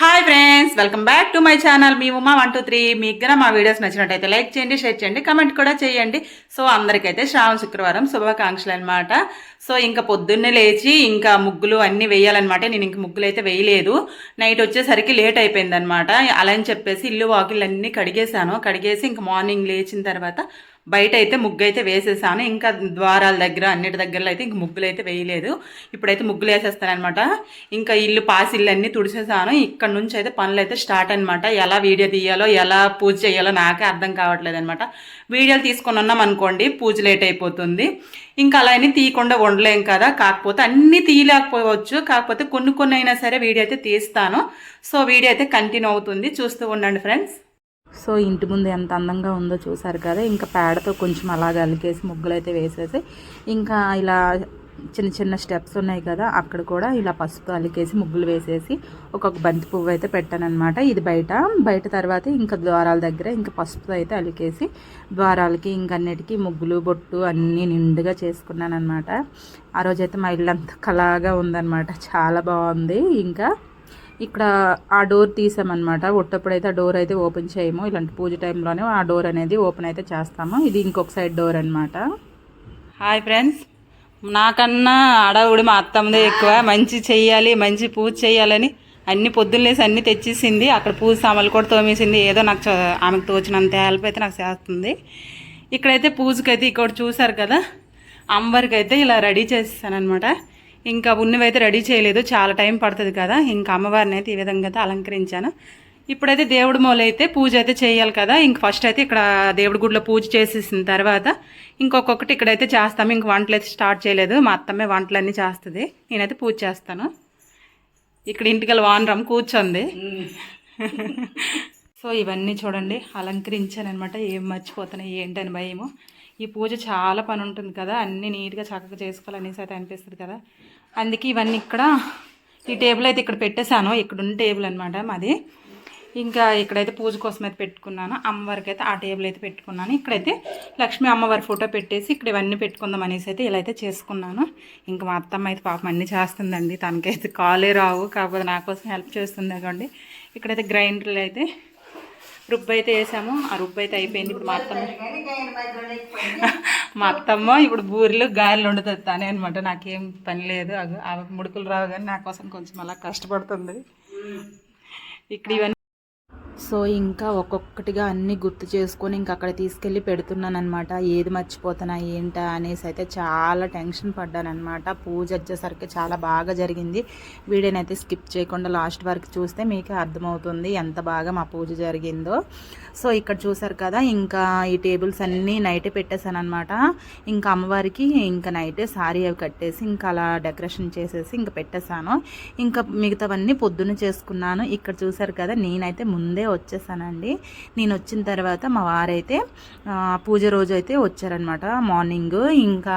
Hi friends welcome back to my channel. Me Uma one two three మీకు గన మా videos నచ్చినట్టయితే లైక్ చేయండి షేర్ చేయండి కమెంట్ కూడా చేయండి. సో అందరికైతే శ్రావణ శుక్రవారం శుభాకాంక్షలు అనమాట సో ఇంకా పొద్దున్నే లేచి ఇంకా ముగ్గులు అన్నీ వేయాలన్నమాట. నేను ఇంక ముగ్గులు అయితే వేయలేదు. నైట్ వచ్చేసరికి లేట్ అయిపోయింది అనమాట అలా అని చెప్పేసి ఇల్లు వాకిళ్ళు అన్నీ కడిగేశాను. కడిగేసి ఇంకా మార్నింగ్ లేచిన తర్వాత బయట అయితే ముగ్గు అయితే వేసేసాను. ఇంకా ద్వారాల దగ్గర అన్నిటి దగ్గరలో అయితే ఇంక ముగ్గులు అయితే వేయలేదు. ఇప్పుడైతే ముగ్గులు వేసేస్తాను అనమాట ఇంకా ఇల్లు పాసి ఇల్లు అన్నీ తుడిసేసాను. ఇక్కడ నుంచి అయితే పనులు అయితే స్టార్ట్ అనమాట ఎలా వీడియో తీయాలో ఎలా పూజ చేయాలో నాకే అర్థం కావట్లేదు అనమాట వీడియోలు తీసుకొని ఉన్నాం అనుకోండి పూజ లేట్ అయిపోతుంది. ఇంకా అలా అని తీయకుండా ఉండలేం కదా. కాకపోతే అన్నీ తీయలేకపోవచ్చు. కాకపోతే కొన్ని కొన్ని అయినా సరే వీడియో అయితే తీస్తాను. సో వీడియో అయితే కంటిన్యూ అవుతుంది. చూస్తూ ఉండండి ఫ్రెండ్స్ సో ఇంటి ముందు ఎంత అందంగా ఉందో చూసారు కదా. ఇంకా పేడతో కొంచెం అలా అలికేసి ముగ్గులు అయితే వేసేసి ఇంకా ఇలా చిన్న చిన్న స్టెప్స్ ఉన్నాయి కదా అక్కడ కూడా ఇలా పసుపు అలికేసి ముగ్గులు వేసేసి ఒక్కొక్క బంతి పువ్వు అయితే పెట్టానమాట ఇది బయట బయట తర్వాత ఇంకా ద్వారాల దగ్గర ఇంకా పసుపు అయితే అలికేసి ద్వారాలకి ఇంకన్నిటికీ ముగ్గులు బొట్టు అన్నీ నిండుగా చేసుకున్నాను అనమాట ఆ రోజైతే మా ఇల్లు అంత కళగా ఉందన్నమాట. చాలా బాగుంది. ఇంకా ఇక్కడ ఆ డోర్ తీసామన్నమాట. ఒట్టప్పుడైతే ఆ డోర్ అయితే ఓపెన్ చేయము. ఇలాంటి పూజ టైంలోనే ఆ డోర్ అనేది ఓపెన్ అయితే చేస్తాము. ఇది ఇంకొక సైడ్ డోర్ అనమాట హాయ్ ఫ్రెండ్స్ నాకన్నా అడవుడి మా అత్తమ్మదే ఎక్కువ. మంచి చెయ్యాలి మంచి పూజ చేయాలని అన్ని పొద్దున్నేసి అన్ని తెచ్చేసింది. అక్కడ పూజ సామాన్లు కూడా తోమేసింది. ఏదో నాకు ఆమెకు తోచినంత హెల్ప్ అయితే నాకు చేస్తుంది. ఇక్కడైతే పూజకైతే ఇక్కడ చూసారు కదా? అంబరికి అయితే ఇలా రెడీ చేసేసాను అనమాట ఇంకా ఉన్నవైతే రెడీ చేయలేదు. చాలా టైం పడుతుంది కదా. ఇంకా అమ్మవారిని అయితే ఈ విధంగా అయితే అలంకరించాను. ఇప్పుడైతే దేవుడి మూల అయితే పూజ అయితే చేయాలి కదా. ఇంక ఫస్ట్ అయితే ఇక్కడ దేవుడి గుడిలో పూజ చేసేసిన తర్వాత ఇంకొకటి ఇక్కడైతే చేస్తాము. ఇంక వంటలు అయితే స్టార్ట్ చేయలేదు. మా అత్తమ్మే వంటలన్నీ చేస్తుంది. నేనైతే పూజ చేస్తాను. ఇక్కడ ఇంటికి వానరం కూర్చుంది. సో ఇవన్నీ చూడండి. అలంకరించాను అనమాట ఏం మర్చిపోతున్నాయి. ఏంటని భయము. ఈ పూజ చాలా పని ఉంటుంది కదా అన్నీ నీట్గా చక్కగా చేసుకోవాలనేసి అయితే అనిపిస్తుంది కదా. అందుకే ఇవన్నీ ఇక్కడ ఈ టేబుల్ అయితే ఇక్కడ పెట్టేశాను. ఇక్కడ ఉన్న టేబుల్ అనమాట మాది. ఇంకా ఇక్కడైతే పూజ కోసం అయితే పెట్టుకున్నాను. అమ్మవారికి అయితే ఆ టేబుల్ అయితే పెట్టుకున్నాను. ఇక్కడైతే లక్ష్మీ అమ్మవారి ఫోటో పెట్టేసి ఇక్కడ ఇవన్నీ పెట్టుకుందాం అనేసి అయితే ఇలా అయితే చేసుకున్నాను. ఇంకా మా అత్తమ్మ అయితే పాపం అన్నీ చేస్తుందండి. తనకైతే కాలే రావు. కాకపోతే నా కోసం హెల్ప్ చేస్తుంది కండి ఇక్కడైతే గ్రైండర్లు అయితే రుబ్బు అయితే వేసాము. ఆ రుబ్బు అయితే అయిపోయింది. ఇప్పుడు మా అత్తమ్మ మా అత్తమ్మ ఇప్పుడు బూరెలు గారెలు వండుతుంది తానే అనమాట నాకేం పని లేదు. ఆ ముడుకులు రావు కానీ నా కోసం కొంచెం అలా కష్టపడుతుంది. ఇక్కడ ఇవన్నీ సో ఇంకా ఒక్కొక్కటిగా అన్నీ గుర్తు చేసుకొని ఇంకా అక్కడ తీసుకెళ్ళి పెడుతున్నాను అనమాట ఏది మర్చిపోతున్నా ఏంటా అనేసి అయితే చాలా టెన్షన్ పడ్డానమాట పూజ వచ్చేసరికి చాలా బాగా జరిగింది. వీడియోనైతే స్కిప్ చేయకుండా లాస్ట్ వరకు చూస్తే మీకే అర్థమవుతుంది ఎంత బాగా మా పూజ జరిగిందో. సో ఇక్కడ చూసారు కదా ఇంకా ఈ టేబుల్స్ అన్నీ నైటే పెట్టేశాను అనమాట ఇంకా అమ్మవారికి ఇంకా నైటే సారీ అవి కట్టేసి ఇంకా అలా డెకరేషన్ చేసేసి ఇంకా పెట్టేశాను. ఇంకా మిగతావన్నీ పొద్దున్న చేసుకున్నాను. ఇక్కడ చూసారు కదా నేనైతే ముందే వచ్చేసానండి. నేను వచ్చిన తర్వాత మా వారైతే పూజ రోజు అయితే వచ్చారనమాట మార్నింగ్ ఇంకా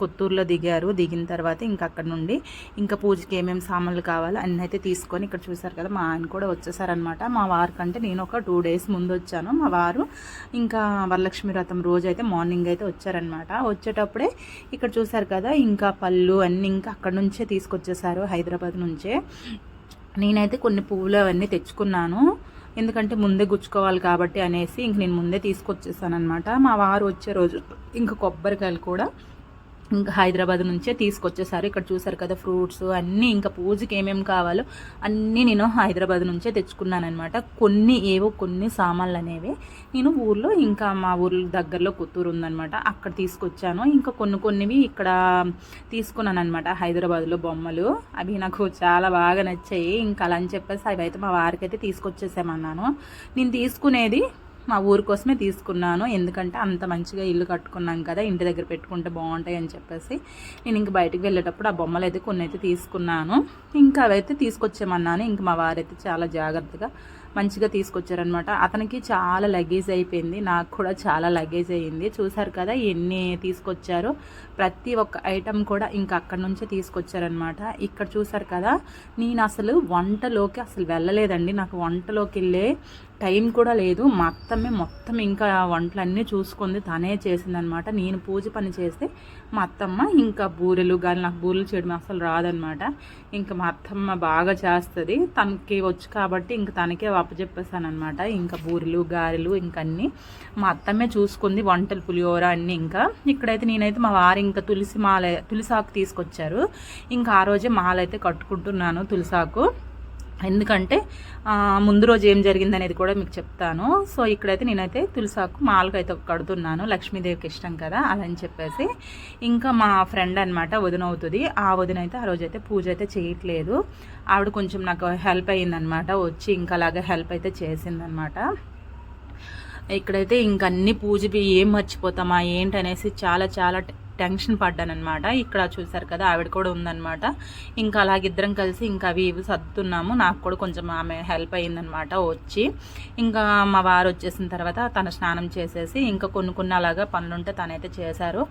కొత్తూరులో దిగారు. దిగిన తర్వాత ఇంకా అక్కడ నుండి ఇంకా పూజకి ఏమేమి సామాన్లు కావాలో అన్నీ అయితే తీసుకొని ఇక్కడ చూసారు కదా మా ఆయన కూడా వచ్చేసారనమాట మా వారి కంటే నేను ఒక టూ డేస్ ముందు వచ్చాను మా వారు. ఇంకా వరలక్ష్మి వ్రతం రోజు అయితే మార్నింగ్ అయితే వచ్చారనమాట వచ్చేటప్పుడే ఇక్కడ చూసారు కదా ఇంకా పళ్ళు అన్నీ ఇంకా అక్కడ నుంచే తీసుకొచ్చేసారు హైదరాబాద్ నుంచే. నేనైతే కొన్ని పువ్వులు అవన్నీ తెచ్చుకున్నాను. ఎందుకంటే ముందే గుచ్చుకోవాలి కాబట్టి అనేసి ఇంక నేను ముందే తీసుకొచ్చేసాను అనమాట మా వారు వచ్చే రోజు ఇంక కొబ్బరికాయలు కూడా ఇంకా హైదరాబాద్ నుంచే తీసుకొచ్చేసారు. ఇక్కడ చూసారు కదా ఫ్రూట్స్ అన్నీ ఇంకా పూజకి ఏమేమి కావాలో అన్నీ నేను హైదరాబాద్ నుంచే తెచ్చుకున్నాను అనమాట కొన్ని ఏవో కొన్ని సామాన్లు అనేవి నేను ఊర్లో ఇంకా మా ఊర్లో దగ్గరలో కొత్తూరు ఉందనమాట అక్కడ తీసుకొచ్చాను. ఇంకా కొన్ని కొన్నివి ఇక్కడ తీసుకున్నాను అనమాట హైదరాబాద్లో బొమ్మలు. అవి నాకు చాలా బాగా నచ్చాయి. ఇంకా అలా అని చెప్పేసి అవి అయితే మా వారికి అయితే తీసుకొచ్చేసామన్నాను. నేను తీసుకునేది మా ఊరి కోసమే తీసుకున్నాను. ఎందుకంటే అంత మంచిగా ఇల్లు కట్టుకున్నాం కదా ఇంటి దగ్గర పెట్టుకుంటే బాగుంటాయి అని చెప్పేసి నేను ఇంక బయటికి వెళ్ళేటప్పుడు ఆ బొమ్మలు అయితే కొన్ని అయితే తీసుకున్నాను. ఇంకా అవైతే తీసుకొచ్చామన్నాను ఇంక మా వారైతే చాలా జాగ్రత్తగా మంచిగా తీసుకొచ్చారనమాట అతనికి చాలా లగేజ్ అయిపోయింది. నాకు కూడా చాలా లగేజ్ అయ్యింది. చూసారు కదా ఎన్ని తీసుకొచ్చారో. ప్రతి ఒక్క ఐటెం కూడా ఇంకా అక్కడ నుంచే తీసుకొచ్చారనమాట ఇక్కడ చూసారు కదా నేను అసలు వంటలోకి అసలు వెళ్ళలేదండి. నాకు వంటలోకి వెళ్ళే టైం కూడా లేదు. మా అత్తమ్మే మొత్తం ఇంకా వంటలన్నీ చూసుకుంది. తనే చేసిందనమాట. నేను పూజ పని చేస్తే మా అత్తమ్మ ఇంకా బూరెలు కానీ నాకు బూరెలు చేయడం అసలు రాదనమాట. ఇంకా మా అత్తమ్మ బాగా చేస్తుంది. తనకి వచ్చు కాబట్టి ఇంకా తనకే అప్పచెప్పేసానమాట ఇంకా బూరెలు గారెలు ఇంకా అన్నీ మా అత్తమ్మే చూసుకుంది. వంటలు పులిహోర అన్నీ ఇంకా. ఇక్కడైతే నేనైతే మా వారు ఇంకా తులసి మాల తులసాకు తీసుకొచ్చారు. ఇంకా ఆ రోజే మాల అయితే కట్టుకుంటున్నాను తులసాకు. ఎందుకంటే ముందు రోజు ఏం జరిగింది అనేది కూడా మీకు చెప్తాను. సో ఇక్కడైతే నేనైతే తులసాకు మాలకు అయితే కడుతున్నాను. లక్ష్మీదేవికి ఇష్టం కదా అలా అని చెప్పేసి. ఇంకా మా ఫ్రెండ్ అనమాట వదిన అవుతుంది ఆ వదిన అయితే ఆ రోజు అయితే పూజ అయితే చేయట్లేదు. ఆవిడ కొంచెం నాకు హెల్ప్ అయ్యిందనమాట వచ్చి ఇంకా అలాగే హెల్ప్ అయితే చేసిందనమాట ఇక్కడైతే ఇంక అన్ని పూజ ఏం మర్చిపోతామా ఏంటి అనేసి చాలా చాలా టె- టెన్షన్ పడ్డానమాట ఇక్కడ చూసారు కదా ఆవిడ కూడా ఉందన్నమాట. ఇంకా అలాగే ఇద్దరం కలిసి ఇంకా అవి ఇవి సర్దుతున్నాము. నాకు కూడా కొంచెం ఆమె హెల్ప్ అయ్యిందనమాట వచ్చి. ఇంకా మా వారు వచ్చేసిన తర్వాత తన స్నానం చేసేసి ఇంకా కొన్ని కొన్ని అలాగా పనులుంటే తనైతే చేశారు.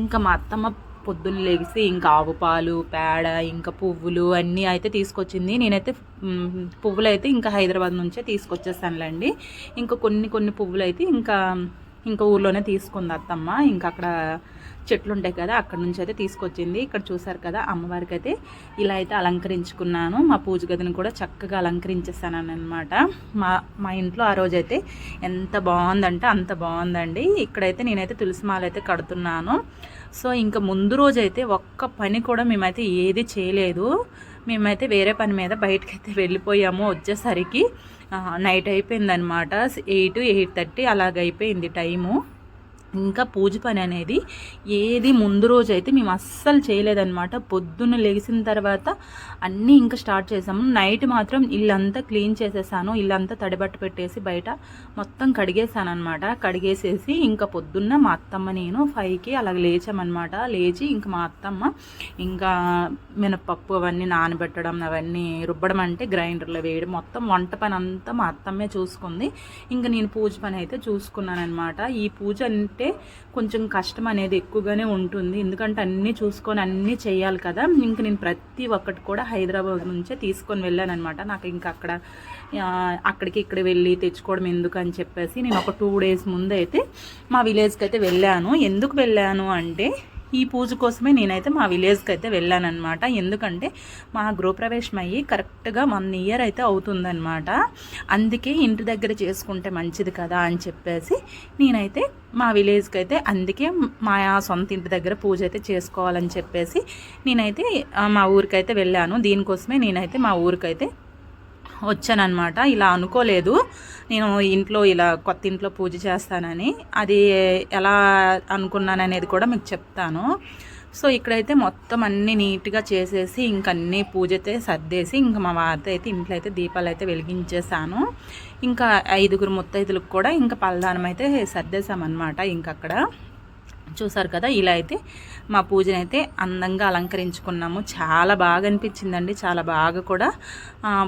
ఇంకా మా అత్తమ్మ పొద్దున్న లేచి ఇంకా ఆవు పాలు పేడ ఇంకా పువ్వులు అన్నీ అయితే తీసుకొచ్చింది. నేనైతే పువ్వులు అయితే ఇంకా హైదరాబాద్ నుంచే తీసుకొచ్చేసానులేండి ఇంకా కొన్ని కొన్ని పువ్వులు అయితే ఇంకా ఇంకా ఊర్లోనే తీసుకుంది అత్తమ్మ. ఇంకా అక్కడ చెట్లు ఉంటాయి కదా అక్కడ నుంచి అయితే తీసుకొచ్చింది. ఇక్కడ చూసారు కదా అమ్మవారికి అయితే ఇలా అయితే అలంకరించుకున్నాను. మా పూజ గదిని కూడా చక్కగా అలంకరించేసాను అనమాట మా మా ఇంట్లో ఆ రోజు అయితే ఎంత బాగుందంటే అంత బాగుందండి. ఇక్కడైతే నేనైతే తులసి మాల అయితే కడుతున్నాను. సో ఇంకా ముందు రోజు అయితే ఒక్క పని కూడా మేమైతే ఏది చేయలేదు. మేమైతే వేరే పని మీద బయటకైతే వెళ్ళిపోయాము వచ్చేసరికి నైట్ అయిపోయిందనమాట ఎయిట్ ఎయిట్ థర్టీ అలాగైపోయింది టైము. ఇంకా పూజ పని అనేది ఏది ముందు రోజు అయితే మేము అస్సలు చేయలేదన్నమాట. పొద్దున్న లేచిన తర్వాత అన్నీ ఇంకా స్టార్ట్ చేసాము. నైట్ మాత్రం ఇల్లంతా క్లీన్ చేసేసాను. ఇల్లంతా తడిబట్ట పెట్టేసి బయట మొత్తం కడిగేసాను అనమాట కడిగేసేసి ఇంకా పొద్దున్న మా అత్తమ్మ నేను ఫైవ్కి అలా లేచామన్నమాట. లేచి ఇంకా మా అత్తమ్మ ఇంకా మినపప్పు అవన్నీ నానబెట్టడం అవన్నీ రుబ్బడం అంటే గ్రైండర్లో వేయడం మొత్తం వంట పని అంతా మా అత్తమ్మే చూసుకుంది. ఇంకా నేను పూజ పని అయితే చూసుకున్నాను అనమాట ఈ పూజ అంటే కొంచెం కష్టం అనేది ఎక్కువగానే ఉంటుంది. ఎందుకంటే అన్నీ చూసుకొని అన్నీ చేయాలి కదా. ఇంక నేను ప్రతి ఒక్కటి కూడా హైదరాబాద్ నుంచే తీసుకొని వెళ్ళాను అనమాట నాకు ఇంకా అక్కడ అక్కడికి ఇక్కడ వెళ్ళి తెచ్చుకోవడం ఎందుకు అని చెప్పేసి నేను ఒక టూ డేస్ ముందైతే మా విలేజ్కి అయితే వెళ్ళాను. ఎందుకు వెళ్ళాను అంటే ఈ పూజ కోసమే నేనైతే మా విలేజ్కి అయితే వెళ్ళానమాట ఎందుకంటే మా గృహప్రవేశం అయ్యి కరెక్ట్గా వన్ ఇయర్ అయితే అవుతుందన్నమాట. అందుకే ఇంటి దగ్గర చేసుకుంటే మంచిది కదా అని చెప్పేసి నేనైతే మా విలేజ్కి అయితే అందుకే మా సొంత ఇంటి దగ్గర పూజ అయితే చేసుకోవాలని చెప్పేసి నేనైతే మా ఊరికైతే వెళ్ళాను. దీనికోసమే నేనైతే మా ఊరికైతే వచ్చానమాట ఇలా అనుకోలేదు. నేను ఇంట్లో ఇలా కొత్త ఇంట్లో పూజ చేస్తానని. అది ఎలా అనుకున్నాను అనేది కూడా మీకు చెప్తాను. సో ఇక్కడైతే మొత్తం అన్నీ నీట్గా చేసేసి ఇంక అన్నీ పూజ అయితే సర్దేసి ఇంకా మా వార్త అయితే ఇంట్లో అయితే దీపాలు అయితే వెలిగించేసాను ఇంకా ఐదుగురు ముత్తైదులకు కూడా ఇంకా పలదానం అయితే సర్దేశామన్నమాట ఇంక అక్కడ చూసారు కదా ఇలా అయితే మా పూజను అయితే అందంగా అలంకరించుకున్నాము. చాలా బాగా అనిపించిందండి చాలా బాగా కూడా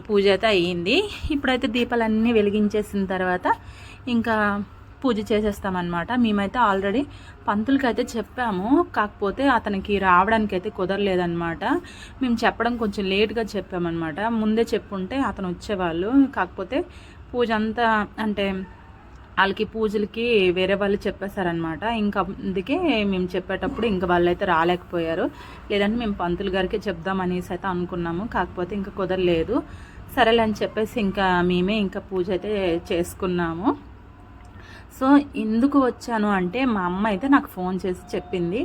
పూజ అయితే అయ్యింది. ఇప్పుడైతే దీపాలన్నీ వెలిగించేసిన తర్వాత ఇంకా పూజ చేసేస్తామన్నమాట. మేమైతే ఆల్రెడీ పంతులకి అయితే చెప్పాము కాకపోతే అతనికి రావడానికి అయితే కుదరలేదన్నమాట. మేము చెప్పడం కొంచెం లేట్గా చెప్పామన్నమాట. ముందే చెప్పుంటే అతను వచ్చేవాళ్ళు కాకపోతే పూజ అంతా అంటే వాళ్ళకి పూజలకి వేరే వాళ్ళు చెప్పేశారనమాట ఇంకా అందుకే మేము చెప్పేటప్పుడు ఇంకా వాళ్ళైతే రాలేకపోయారు. లేదంటే మేము పంతులు గారికి చెప్దామనేసి అయితే అనుకున్నాము. కాకపోతే ఇంకా కుదరలేదు. సరేలే అని చెప్పేసి ఇంకా మేమే ఇంకా పూజ అయితే చేసుకున్నాము. సో ఎందుకు వచ్చాను అంటే మా అమ్మ అయితే నాకు ఫోన్ చేసి చెప్పింది.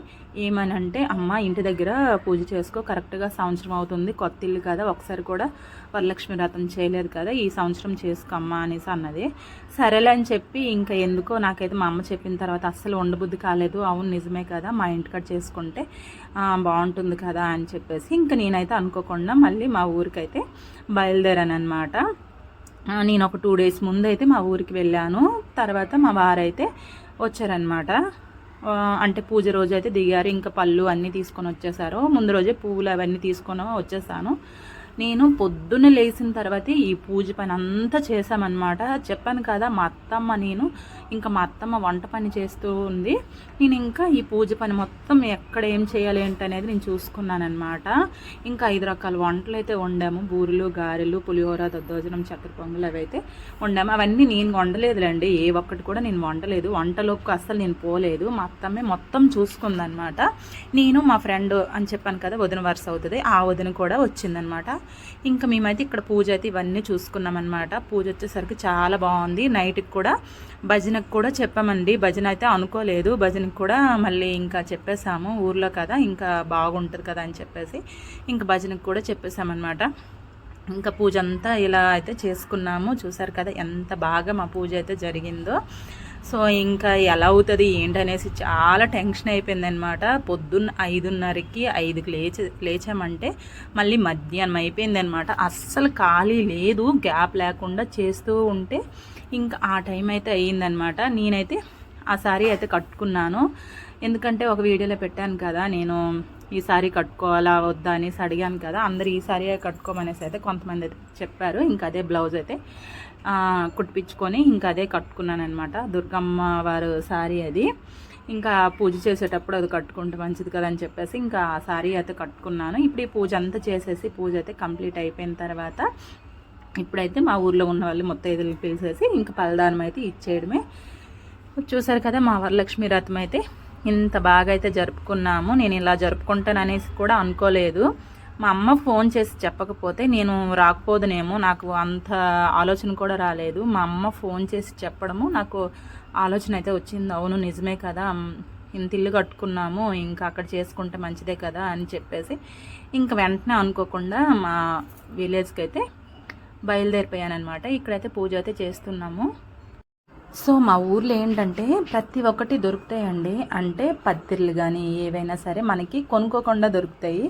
ఏమని అంటే అమ్మ ఇంటి దగ్గర పూజ చేసుకో కరెక్ట్గా సంవత్సరం అవుతుంది. కొత్త ఇల్లు కదా ఒకసారి కూడా వరలక్ష్మి వ్రతం చేయలేదు కదా ఈ సంవత్సరం చేసుకోమ్మా అనేసి అన్నది. సరేలే అని చెప్పి ఇంకా ఎందుకో నాకైతే మా అమ్మ చెప్పిన తర్వాత అస్సలు ఉండబుద్ధి కాలేదు. అవును నిజమే కదా మా ఇంటికాడ చేసుకుంటే బాగుంటుంది కదా అని చెప్పేసి ఇంకా నేనైతే అనుకోకుండా మళ్ళీ మా ఊరికైతే బయలుదేరాను అనమాట నేను ఒక టూ డేస్ ముందు అయితే మా ఊరికి వెళ్ళాను. తర్వాత మా వారైతే వచ్చారనమాట అంటే పూజ రోజు అయితే దిగారు. ఇంకా పళ్ళు అన్నీ తీసుకొని వచ్చేసారు. ముందు రోజే పువ్వులు అవన్నీ తీసుకొని వచ్చేసాను. నేను పొద్దున్న లేచిన తర్వాత ఈ పూజ పని అంతా చేశామన్నమాట. చెప్పాను కదా మా అత్తమ్మ నేను ఇంకా మా అత్తమ్మ వంట పని చేస్తూ ఉంది. నేను ఇంకా ఈ పూజ పని మొత్తం ఎక్కడ ఏం చేయాలి ఏంటి అనేది నేను చూసుకున్నానమాట ఇంకా ఐదు రకాల వంటలు అయితే వండాము. బూరెలు గారెలు పులిహోర దద్దోజనం చక్కెర పొంగలు అవి అయితే వండాము. అవన్నీ నేను వండలేదులేండి. ఏ ఒక్కటి కూడా నేను వండలేదు. వంటలోకి అస్సలు నేను పోలేదు. మా అత్తమ్మే మొత్తం చూసుకుందనమాట నేను మా ఫ్రెండ్ అని చెప్పాను కదా వదిన వరుస అవుతుంది. ఆ వదిన కూడా వచ్చిందనమాట ఇంకా మేమైతే ఇక్కడ పూజ అయితే ఇవన్నీ చూసుకున్నామన్నమాట. పూజ వచ్చేసరికి చాలా బాగుంది. నైట్కి కూడా భజనకు కూడా చెప్పామండి. భజన అయితే అనుకోలేదు. భజనకు కూడా మళ్ళీ ఇంకా చెప్పేసాము ఊర్లో కదా ఇంకా బాగుంటుంది కదా అని చెప్పేసి ఇంకా భజనకు కూడా చెప్పేసామన్నమాట ఇంకా పూజ అంతా ఇలా అయితే చేసుకున్నాము. చూసారు కదా ఎంత బాగా మా పూజ అయితే జరిగిందో. సో ఇంకా ఎలా అవుతుంది ఏంటనేసి చాలా టెన్షన్ అయిపోయిందనమాట పొద్దున్న ఐదున్నరకి ఐదుకి లేచి లేచామంటే మళ్ళీ మధ్యాహ్నం అయిపోయిందనమాట అస్సలు ఖాళీ లేదు గ్యాప్ లేకుండా చేస్తూ ఉంటే ఇంకా ఆ టైం అయితే అయ్యిందనమాట నేనైతే ఆ సారీ అయితే కట్టుకున్నాను. ఎందుకంటే ఒక వీడియోలో పెట్టాను కదా నేను ఈ సారీ కట్టుకోవాలా వద్దా అనేసి అడిగాను కదా అందరు ఈ సారీ కట్టుకోమనేసి అయితే కొంతమంది అయితే చెప్పారు. ఇంకా అదే బ్లౌజ్ అయితే కుట్టించుకొని ఇంకా అదే కట్టుకున్నాను అనమాట దుర్గమ్మ వారు సారీ అది. ఇంకా పూజ చేసేటప్పుడు అది కట్టుకుంటే మంచిది కదా అని చెప్పేసి ఇంకా ఆ సారీ అయితే కట్టుకున్నాను. ఇప్పుడు ఈ పూజ అంతా చేసేసి పూజ అయితే కంప్లీట్ అయిపోయిన తర్వాత ఇప్పుడైతే మా ఊర్లో ఉన్న వాళ్ళు మొత్తం పిలిచేసి ఇంకా పలదానం అయితే ఇచ్చేయడమే. చూసారు కదా మా వరలక్ష్మి రథం అయితే ఇంత బాగా అయితే జరుపుకున్నాము. నేను ఇలా జరుపుకుంటాను అనేసి కూడా అనుకోలేదు. మా అమ్మ ఫోన్ చేసి చెప్పకపోతే నేను రాకపోదునేమో నాకు అంత ఆలోచన కూడా రాలేదు. మా అమ్మ ఫోన్ చేసి చెప్పడము నాకు ఆలోచన అయితే వచ్చింది. అవును నిజమే కదా. ఇంత ఇల్లు కట్టుకున్నాము ఇంకా అక్కడ చేసుకుంటే మంచిదే కదా అని చెప్పేసి ఇంకా వెంటనే అనుకోకుండా మా విలేజ్కి అయితే బయలుదేరిపోయానమాట ఇక్కడైతే పూజ అయితే చేస్తున్నాము. సో మా ఊర్లో ఏంటంటే ప్రతి ఒక్కటి దొరుకుతాయండి. అంటే పత్తిర్లు కానీ ఏవైనా సరే మనకి కొనుక్కోకుండా దొరుకుతాయి.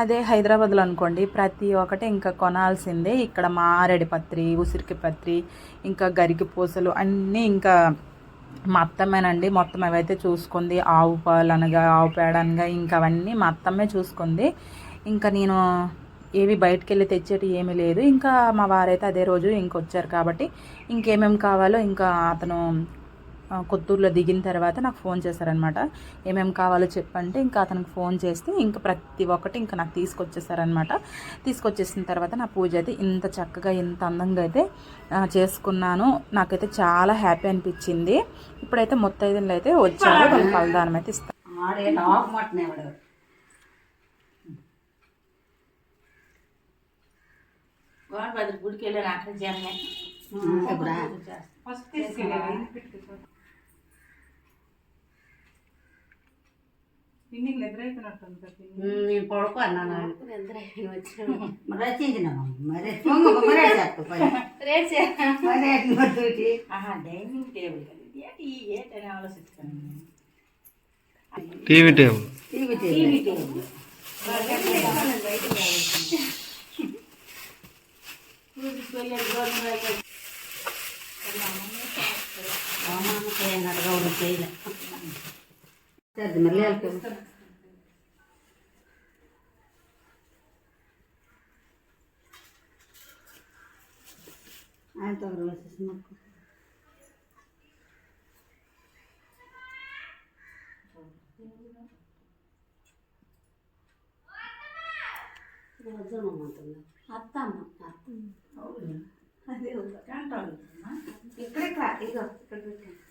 అదే హైదరాబాద్లో అనుకోండి ప్రతి ఒక్కటి ఇంకా కొనాల్సిందే. ఇక్కడ మారేడి పత్రి ఉసిరికి పత్రి ఇంకా గరికి పూసలు అన్నీ ఇంకా మా అత్తమ్మేనండి. మొత్తం అవైతే చూసుకుంది ఆవు పాలు అనగా ఆవు పేడ అనగా ఇంకా అవన్నీ మా అత్తమ్మే చూసుకుంది. ఇంకా నేను ఏవి బయటకు వెళ్ళి తెచ్చేటి ఏమీ లేదు. ఇంకా మా వారైతే అదే రోజు ఇంకొచ్చారు కాబట్టి ఇంకేమేమి కావాలో ఇంకా అతను కొత్తూరులో దిగిన తర్వాత నాకు ఫోన్ చేశారనమాట ఏమేమి కావాలో చెప్పంటే ఇంకా అతనికి ఫోన్ చేస్తే ఇంకా ప్రతి ఒక్కటి ఇంకా నాకు తీసుకొచ్చేసారనమాట తీసుకొచ్చేసిన తర్వాత నా పూజ అయితే ఇంత చక్కగా ఇంత అందంగా అయితే చేసుకున్నాను. నాకైతే చాలా హ్యాపీ అనిపించింది. ఇప్పుడైతే మొత్తైదులు అయితే వచ్చారు వాళ్ళకి ఫలదానం అయితే ఇస్తాను గోడబద్రి గుడికి వెళ్ళాను అక్కడ జన్మే. ఫస్ట్ పిన్ని. నేను పడుకో అన్నాను డైనింగ్ టేబుల్ కదా ఇది. ఏంటి ఈ ఏంటని ఆలోచిస్తాను టీవీ టేబుల్. TV table. సరే మళ్ళీ వెళ్తాం ఆయనతో వచ్చేసి మాకు అత్తమ్మ అదే కంటాడు ఇక్కడే కా ఇగో ఇక్కడ పెట్టాను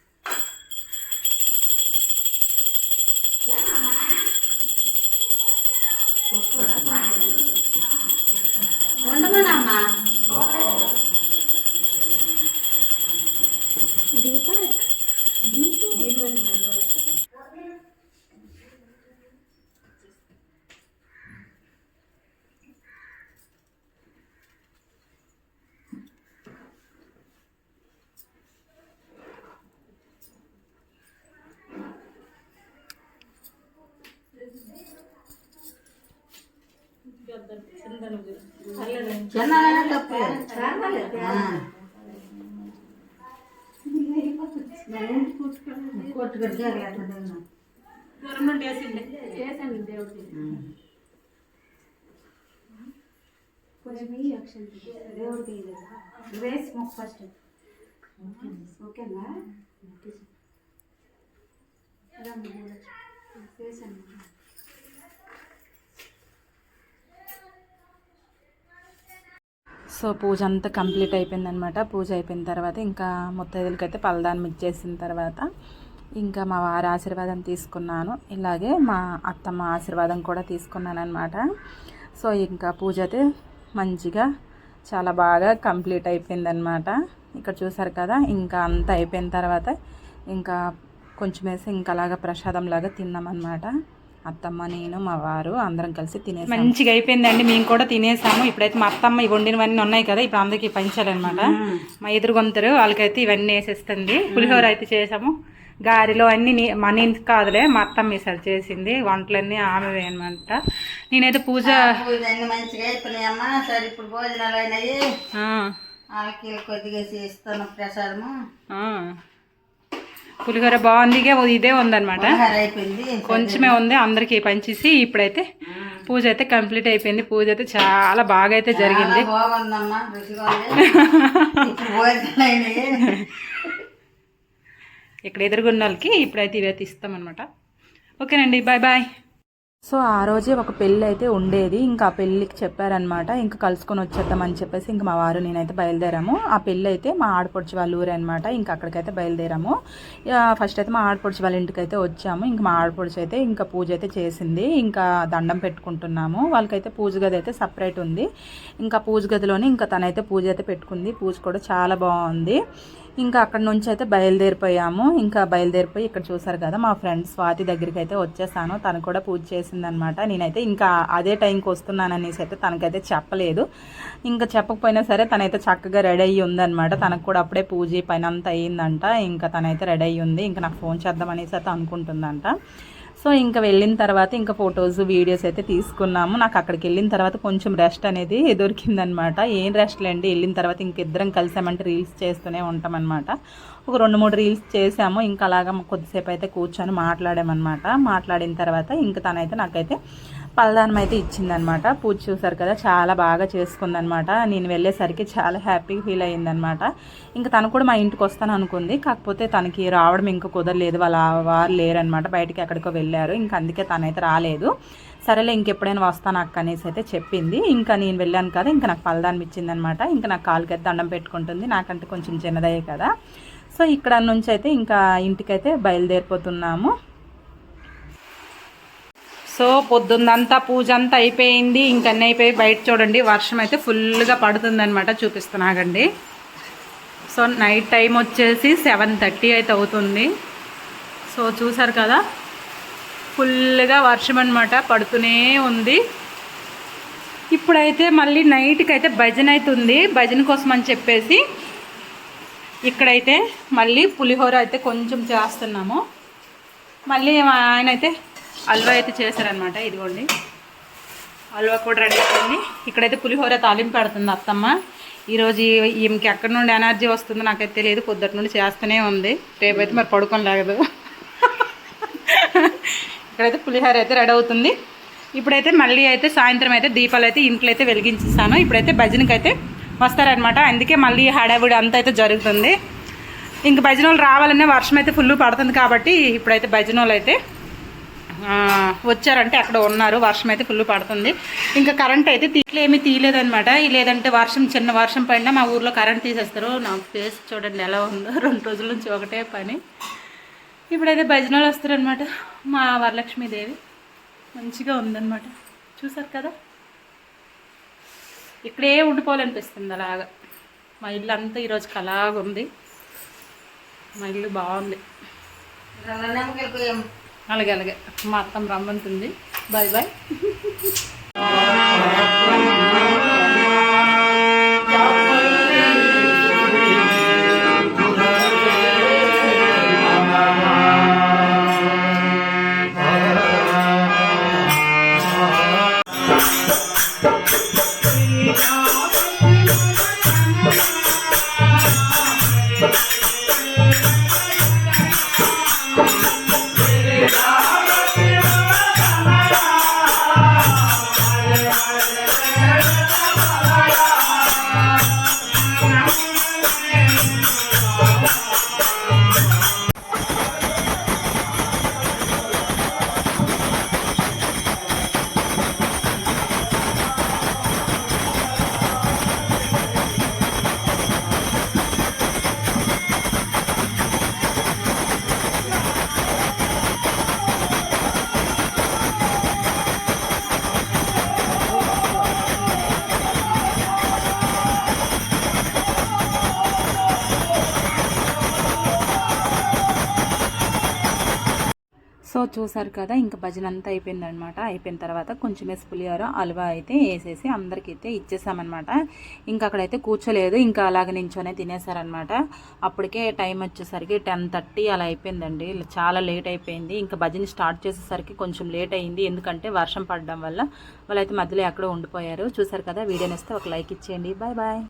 చిన్న తప్పు గవర్నమెంట్ కట్టుగా దూరం దేవుడికి దేవుడికి వేసి ఫస్ట్ ఓకేనా వేసాను సో పూజ అంతా కంప్లీట్ అయిపోయిందనమాట పూజ అయిపోయిన తర్వాత ఇంకా ముత్తైదులకైతే పలదానం ఇచ్చేసిన తర్వాత ఇంకా మా వారి ఆశీర్వాదం తీసుకున్నాను. ఇలాగే మా అత్తమ్మ ఆశీర్వాదం కూడా తీసుకున్నాను అనమాట సో ఇంకా పూజ అయితే మంచిగా చాలా బాగా కంప్లీట్ అయిపోయిందనమాట ఇక్కడ చూసారు కదా ఇంకా అంతా అయిపోయిన తర్వాత ఇంకా కొంచెం వేసి ఇంకా అలాగా ప్రసాదం లాగా తిన్నామన్నమాట. అత్తమ్మ నేను మా వారు అందరం కలిసి తినేసి. మంచిగా అయిపోయిందండి. మేము కూడా తినేసాము. ఇప్పుడైతే మా అత్తమ్మ ఇవి వండినవన్నీ ఉన్నాయి కదా ఇప్పుడు అందరికి పంచాలన్నమాట. మా ఎదురుగుంతరు వాళ్ళకైతే ఇవన్నీ వేసేస్తుంది. పులిహోర అయితే చేసాము. గారెలో అన్ని నీ- మా నేను కాదులే మా అత్తమ్మ ఈసారి చేసింది. వంటలన్నీ ఆమె అనమాట నేనైతే పూజ మంచిగా అయిపోయినాయమ్మా సరే ఇప్పుడు భోజనాలు అయినాయి. కొద్దిగా ఇస్తాను ప్రసాదము. ఆ. పులిహోర బాగుంది ఇదే అయిపోయింది కొంచెమే ఉంది అందరికీ పంచేసి ఇప్పుడైతే పూజ అయితే కంప్లీట్ అయిపోయింది. పూజ అయితే చాలా బాగా. అయితే జరిగింది ఇక్కడ ఎదురుగున్న వాళ్ళకి ఇప్పుడైతే ఇవైతే ఇస్తామన్నమాట ఓకేనండి బాయ్ బాయ్. సో ఆ రోజే ఒక పెళ్ళి అయితే ఉండేది. ఇంకా ఆ పెళ్ళికి చెప్పారనమాట ఇంకా కలుసుకొని వచ్చేద్దామని చెప్పేసి ఇంకా మా వారు నేనైతే బయలుదేరాము. ఆ పెళ్ళి అయితే మా ఆడపడుచు వాళ్ళ ఊరే అనమాట ఇంకా అక్కడికైతే బయలుదేరాము. ఫస్ట్ అయితే మా ఆడపడుచు వాళ్ళ ఇంటికి అయితే వచ్చాము. ఇంకా మా ఆడపడుచు అయితే ఇంకా పూజ అయితే చేసింది. ఇంకా దండం పెట్టుకుంటున్నాము. వాళ్ళకైతే పూజ గది అయితే సపరేట్ ఉంది. ఇంకా పూజ గదిలోనే ఇంకా తనైతే పూజ అయితే పెట్టుకుంది. పూజ కూడా చాలా బాగుంది. ఇంకా అక్కడ నుంచి అయితే బయలుదేరిపోయాము. ఇంకా బయలుదేరిపోయి ఇక్కడ చూసారు కదా మా ఫ్రెండ్ స్వాతి దగ్గరికి అయితే వచ్చేసాను. తను కూడా పూజ చేసిందనమాట నేనైతే ఇంకా అదే టైంకి వస్తున్నాను అనేసి అయితే తనకైతే చెప్పలేదు. ఇంకా చెప్పకపోయినా సరే తనైతే చక్కగా రెడీ అయ్యి ఉందనమాట తనకు కూడా అప్పుడే పూజ పైన అంతా అయ్యిందంట. ఇంకా తనైతే రెడీ అయ్యి ఉంది. ఇంకా నాకు ఫోన్ చేద్దామనేసి అయితే అనుకుంటుందంట. సో ఇంకా వెళ్ళిన తర్వాత ఇంకా ఫొటోస్ వీడియోస్ అయితే తీసుకున్నాము. నాకు అక్కడికి వెళ్ళిన తర్వాత కొంచెం రెస్ట్ అనేది దొరికిందనమాట ఏం రెస్ట్ లేండి వెళ్ళిన తర్వాత ఇంక ఇద్దరం కలిసామంటే రీల్స్ చేస్తూనే ఉంటామన్నమాట ఒక రెండు మూడు రీల్స్ చేసాము ఇంకా అలాగా కొద్దిసేపు అయితే కూర్చొని మాట్లాడామన్నమాట మాట్లాడిన తర్వాత ఇంకా తనైతే నాకైతే పలదానం అయితే ఇచ్చిందనమాట. పూజ చూసారు కదా చాలా బాగా చేసుకుందనమాట. నేను వెళ్ళేసరికి చాలా హ్యాపీగా ఫీల్ అయ్యిందనమాట. ఇంకా తను కూడా మా ఇంటికి వస్తాను అనుకుంది. కాకపోతే తనకి రావడం ఇంకా కుదరలేదు. వాళ్ళ వారు లేరనమాట. బయటికి ఎక్కడికో వెళ్ళారు. ఇంకా అందుకే తనైతే రాలేదు. సరేలే ఇంకెప్పుడైనా వస్తాను అక్క అనేసి అయితే చెప్పింది. ఇంకా నేను వెళ్ళాను కదా ఇంకా నాకు పలదానం ఇచ్చిందనమాట. ఇంకా నాకు కాలుకైతే దండం పెట్టుకుంటుంది. నాకంటే కొంచెం చిన్నదయ్యే కదా. సో ఇక్కడ నుంచి అయితే ఇంకా ఇంటికైతే బయలుదేరిపోతున్నాము. సో పొద్దున్నంతా పూజ అంతా అయిపోయింది ఇంకన్నీ అయిపోయి బయట చూడండి వర్షం అయితే ఫుల్గా పడుతుందన్నమాట చూపిస్తున్నాగండి సో నైట్ టైం వచ్చేసి సెవెన్ థర్టీ అయితే అవుతుంది. సో చూసారు కదా ఫుల్గా వర్షం అనమాట పడుతూనే ఉంది. ఇప్పుడైతే మళ్ళీ నైట్కి అయితే భజన అవుతుంది భజన కోసం అని చెప్పేసి ఇక్కడైతే మళ్ళీ పులిహోర అయితే కొంచెం చేస్తున్నాము. మళ్ళీ ఆయన అయితే హల్వా అయితే చేశారనమాట ఇదిగోండి. హల్వా కూడా రెడీ అయిపోయింది. ఇక్కడైతే పులిహోర తాలింపు పెడుతుంది అత్తమ్మ. ఈరోజు ఈమెకి ఎక్కడి నుండి ఎనర్జీ వస్తుందో నాకైతే తెలియదు పొద్దుటి నుండి చేస్తూనే ఉంది. రేపైతే మరి పడుకొని లేగదు. ఇక్కడైతే పులిహోర అయితే రెడీ అవుతుంది. ఇప్పుడైతే మళ్ళీ అయితే సాయంత్రం అయితే దీపాలు అయితే ఇంట్లో అయితే వెలిగించేసాను. ఇప్పుడైతే భజనకి అయితే వస్తారనమాట అందుకే మళ్ళీ హడావిడి అంతా అయితే జరుగుతుంది. ఇంక భజన వాళ్ళు రావాలనే వర్షం అయితే ఫుల్ పడుతుంది కాబట్టి ఇప్పుడైతే భజన అయితే వచ్చారంటే అక్కడ ఉన్నారు. వర్షం అయితే ఫుల్ పడుతుంది. ఇంకా కరెంట్ అయితే తీట్లు ఏమీ తీయలేదనమాట లేదంటే వర్షం చిన్న వర్షం పడినా మా ఊర్లో కరెంట్ తీసేస్తారు. నా ఫేస్ చూడండి ఎలా ఉందో. రెండు రోజుల నుంచి ఒకటే పని. ఇప్పుడైతే భజనలు వస్తారనమాట మా వరలక్ష్మీదేవి మంచిగా ఉందన్నమాట. చూసారు కదా? ఇక్కడే ఉండిపోవాలనిపిస్తుంది అలాగా. మా ఇల్లు అంతా ఈరోజు అలాగుంది. ఉంది మా ఇల్లు బాగుంది. అలాగే అలాగే. మా అత్తం రమ్మంటుంది. బాయ్ బాయ్ సో చూసారు కదా ఇంకా భజన అంతా అయిపోయిందనమాట అయిపోయిన తర్వాత కొంచెం వేసి పులిహోర హల్వా అయితే వేసేసి అందరికీ అయితే ఇచ్చేసామన్నమాట. ఇంకా అక్కడైతే కూర్చోలేదు ఇంకా అలాగ నించోనే తినేసారనమాట అప్పటికే టైం వచ్చేసరికి టెన్ థర్టీ అలా అయిపోయిందండి. చాలా లేట్ అయిపోయింది. ఇంకా భజన స్టార్ట్ చేసేసరికి కొంచెం లేట్ అయింది. ఎందుకంటే వర్షం పడడం వల్ల వాళ్ళైతే మధ్యలో ఎక్కడో ఉండిపోయారు. చూసారు కదా వీడియోని ఇస్తే ఒక లైక్ ఇచ్చేయండి. Bye bye.